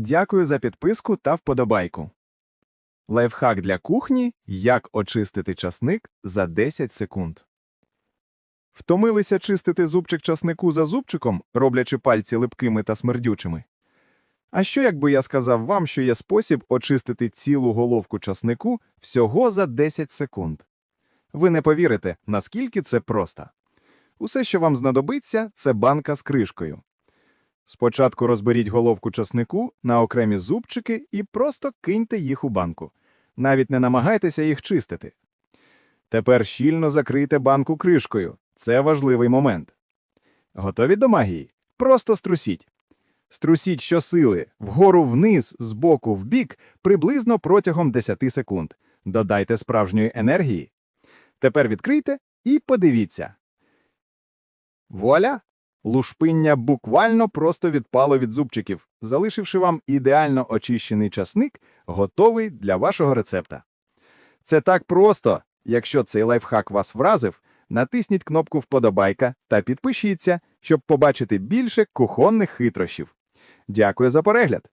Дякую за підписку та вподобайку. Лайфхак для кухні Як очистити часник за 10 секунд. Втомилися чистити зубчик часнику за зубчиком, роблячи пальці липкими та смердючими. А що, якби я сказав вам, що є спосіб очистити цілу головку часнику всього за 10 секунд? Ви не повірите, наскільки це просто. Усе, що вам знадобиться, це банка з кришкою. Спочатку розберіть головку часнику на окремі зубчики і просто киньте їх у банку. Навіть не намагайтеся їх чистити. Тепер щільно закрийте банку кришкою. Це важливий момент. Готові до магії? Просто струсіть. Струсіть щосили вгору вниз, збоку в бік, приблизно протягом 10 секунд. Додайте справжньої енергії. Тепер відкрийте і подивіться. Вуаля! Лушпиння буквально просто відпало від зубчиків, залишивши вам ідеально очищений часник, готовий для вашого рецепта. Це так просто. Якщо цей лайфхак вас вразив, натисніть кнопку вподобайка та підпишіться, щоб побачити більше кухонних хитрощів. Дякую за перегляд!